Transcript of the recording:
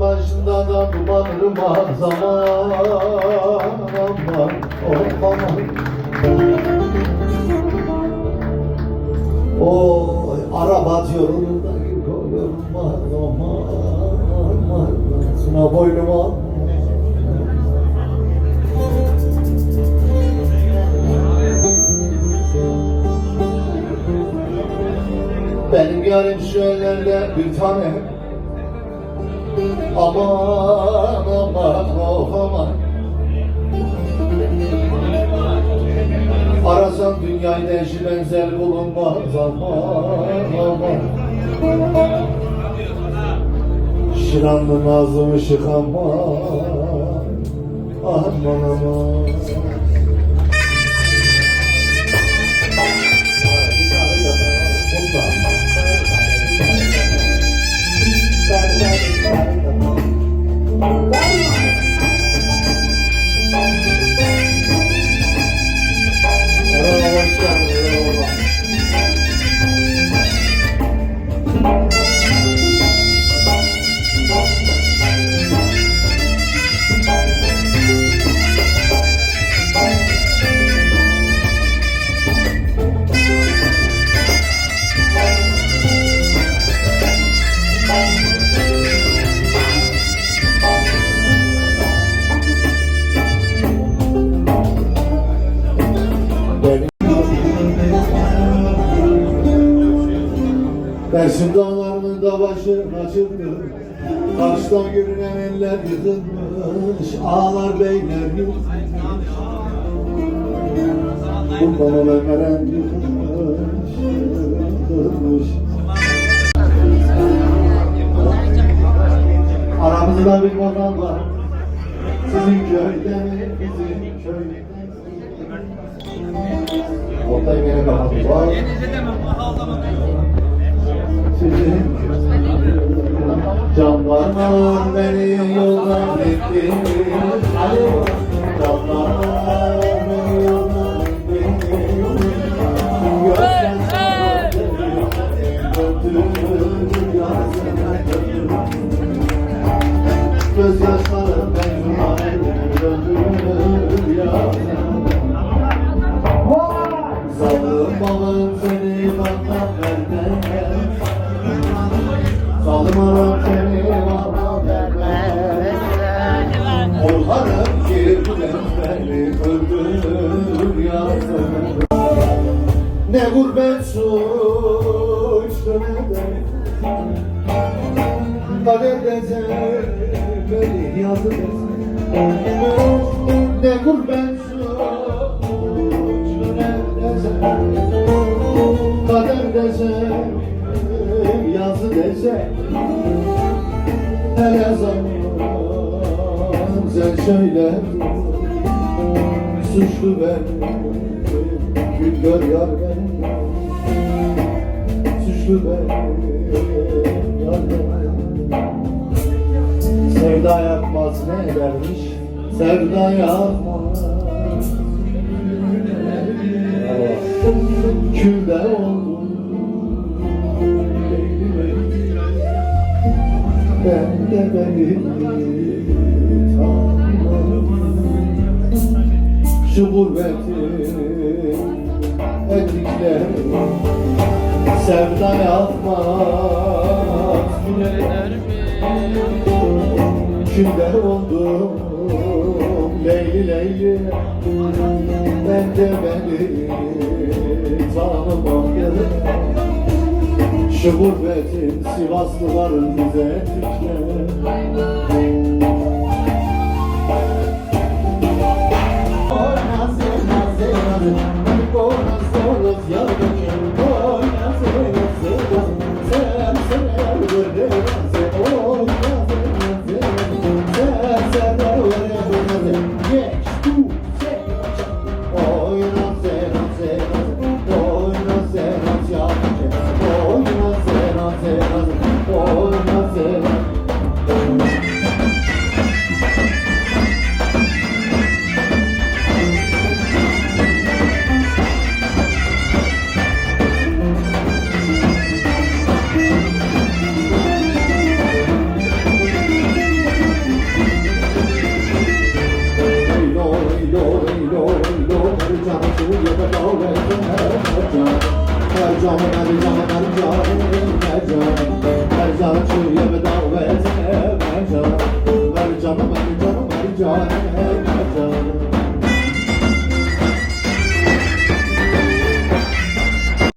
başında da dumanırım ah zaman aman aman. Oy araba yolunda gidiyorum aman aman. Sına boynuma Benim yarım şu ellerde bir tane Aman aman oh aman. Arasam dünyayı eşi benzer bulunmaz aman aman. Şiranlı nazım ışık aman Aman aman Dersim dağlarının da başı açıldı Karşıdan görünen eller yıkılmış. Ağlar beyler yıkılmış. Kurban olan veren yıkılmış. Yıkılmış Aramızda bir bakan var. Sizin köyde mi bizim köyde mi Ortayı gene kapattı var. Sizin Canlarım beni yoldan etti. Alo Canlarım beni yoldan etti. Gözyaşlarım beni döndürür Salım aram seni beni öldürür yazım Ne gurbet suçlu ne de Kader dese beni dese Hele zaman sen söyle Suçlu ben Gülgör yar ben. Suçlu ben yar ben. Sevda yapmaz ne edermiş Sevda yapmaz Şu gurbetin ettikleri Sevda yapmaz Külde oldum Leyli Leyli. Ben de beni tanımam Şu gurbetin Sivaslıların bize ettikleri Mercan, mercan, mercan, mercan, mercan, mercan, mercan, mercan, mercan, mercan, mercan, mercan, mercan, mercan, mercan, mercan,